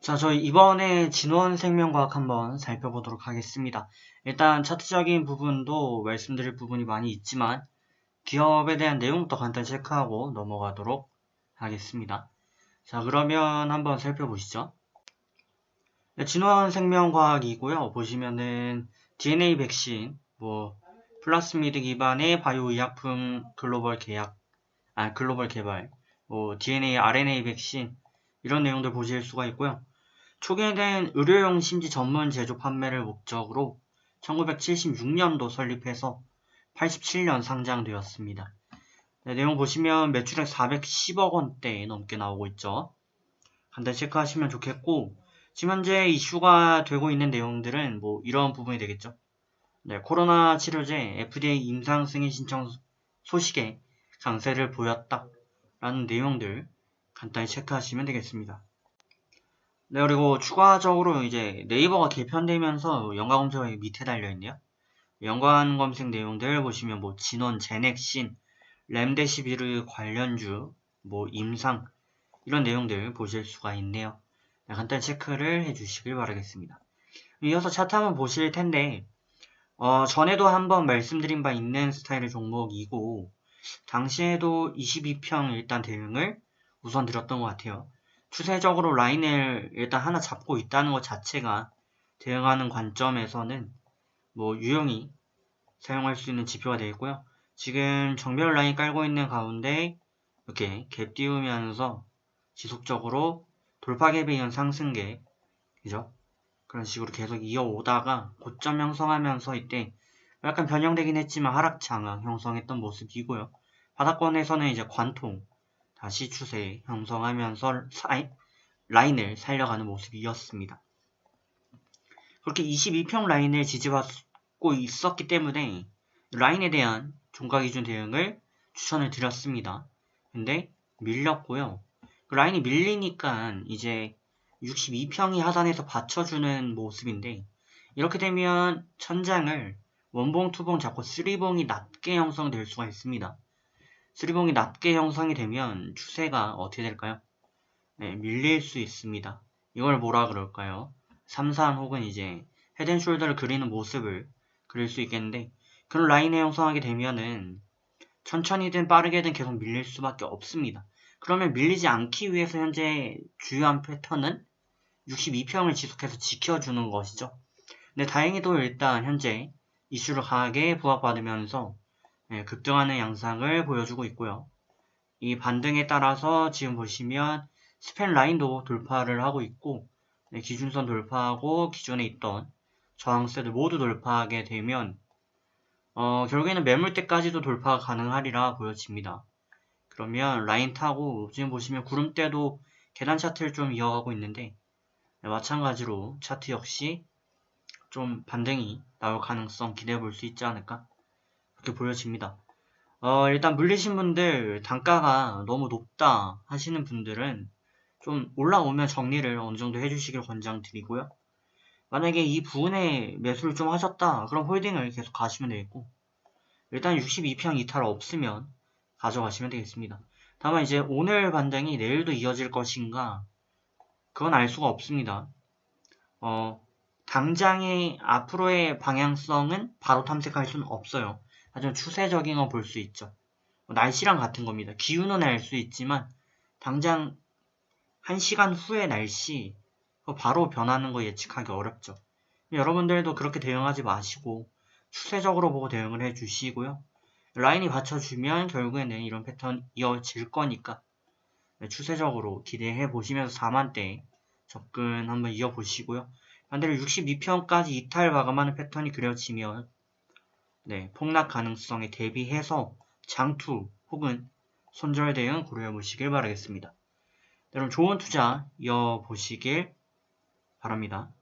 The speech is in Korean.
자, 저희 이번에 진원생명과학 한번 살펴보도록 하겠습니다. 일단 차트적인 부분도 말씀드릴 부분이 많이 있지만 기업에 대한 내용부터 간단히 체크하고 넘어가도록 하겠습니다. 자, 그러면 한번 살펴보시죠. 네, 진원생명과학이고요. 보시면은 DNA 백신, 뭐 플라스미드 기반의 바이오 의약품 글로벌 계약, 아 글로벌 개발, 뭐 DNA, RNA 백신 이런 내용들 보실 수가 있고요. 초기에는 의료용 심지 전문 제조 판매를 목적으로 1976년도 설립해서 87년 상장되었습니다. 네, 내용 보시면 매출액 410억 원대 넘게 나오고 있죠. 간단히 체크하시면 좋겠고 지금 현재 이슈가 되고 있는 내용들은 뭐 이런 부분이 되겠죠. 네, 코로나 치료제 FDA 임상 승인 신청 소식에 강세를 보였다라는 내용들 간단히 체크하시면 되겠습니다. 네, 그리고 추가적으로 이제 네이버가 개편되면서 연관 검색어 밑에 달려있네요. 연관 검색 내용들 보시면 뭐 진원, 제넥신, 램데시비르 관련주, 뭐 임상 이런 내용들 보실 수가 있네요. 네, 간단히 체크를 해주시길 바라겠습니다. 이어서 차트 한번 보실 텐데 어, 전에도 한번 말씀드린 바 있는 스타일의 종목이고 당시에도 22평 일단 대응을 우선 드렸던 것 같아요. 추세적으로 라인을 일단 하나 잡고 있다는 것 자체가 대응하는 관점에서는 뭐 유용히 사용할 수 있는 지표가 되겠고요. 지금 정별 라인 깔고 있는 가운데 이렇게 갭 띄우면서 지속적으로 돌파 갭에 의한 상승계 그죠? 그런 식으로 계속 이어오다가 고점 형성하면서 이때 약간 변형되긴 했지만 하락 장악 형성했던 모습이고요. 바닥권에서는 이제 관통 다시 추세 형성하면서 사이, 라인을 살려가는 모습이었습니다. 그렇게 22평 라인을 지지받고 있었기 때문에 라인에 대한 종가기준 대응을 추천을 드렸습니다. 근데 밀렸고요. 그 라인이 밀리니까 이제 62평이 하단에서 받쳐주는 모습인데 이렇게 되면 천장을 원봉, 투봉 잡고 쓰리봉이 낮게 형성될 수가 있습니다. 쓰리봉이 낮게 형성이 되면 추세가 어떻게 될까요? 네, 밀릴 수 있습니다. 이걸 뭐라 그럴까요? 삼산 혹은 이제 헤드앤숄더를 그리는 모습을 그릴 수 있겠는데 그런 라인을 형성하게 되면은 천천히든 빠르게든 계속 밀릴 수밖에 없습니다. 그러면 밀리지 않기 위해서 현재 주요한 패턴은 62평을 지속해서 지켜주는 것이죠. 근데 다행히도 일단 현재 이슈를 강하게 부각받으면서 네, 급등하는 양상을 보여주고 있고요. 이 반등에 따라서 지금 보시면 스팬 라인도 돌파를 하고 있고 네, 기준선 돌파하고 기존에 있던 저항세들 모두 돌파하게 되면 어, 결국에는 매물대까지도 돌파가 가능하리라 보여집니다. 그러면 라인 타고 지금 보시면 구름대도 계단 차트를 좀 이어가고 있는데 네, 마찬가지로 차트 역시 좀 반등이 나올 가능성 기대해 볼 수 있지 않을까 그렇게 보여집니다. 어, 일단 물리신 분들 단가가 너무 높다 하시는 분들은 좀 올라오면 정리를 어느 정도 해주시길 권장드리고요. 만약에 이 부분에 매수를 좀 하셨다 그럼 홀딩을 계속 가시면 되겠고 일단 62평 이탈 없으면 가져가시면 되겠습니다. 다만 이제 오늘 반등이 내일도 이어질 것인가 그건 알 수가 없습니다. 어, 당장의 앞으로의 방향성은 바로 탐색할 수는 없어요. 하지만 추세적인 거볼수 있죠. 뭐 날씨랑 같은 겁니다. 기후는 알수 있지만 당장 1시간 후의 날씨 바로 변하는 거 예측하기 어렵죠. 여러분들도 그렇게 대응하지 마시고 추세적으로 보고 대응을 해 주시고요. 라인이 받쳐주면 결국에는 이런 패턴 이어질 거니까 추세적으로 기대해 보시면서 4만대 접근 한번 이어보시고요. 반대로 62평까지 이탈 마감하는 패턴이 그려지면 네, 폭락 가능성에 대비해서 장투 혹은 손절 대응 고려해 보시길 바라겠습니다. 여러분 좋은 투자 이어보시길 바랍니다.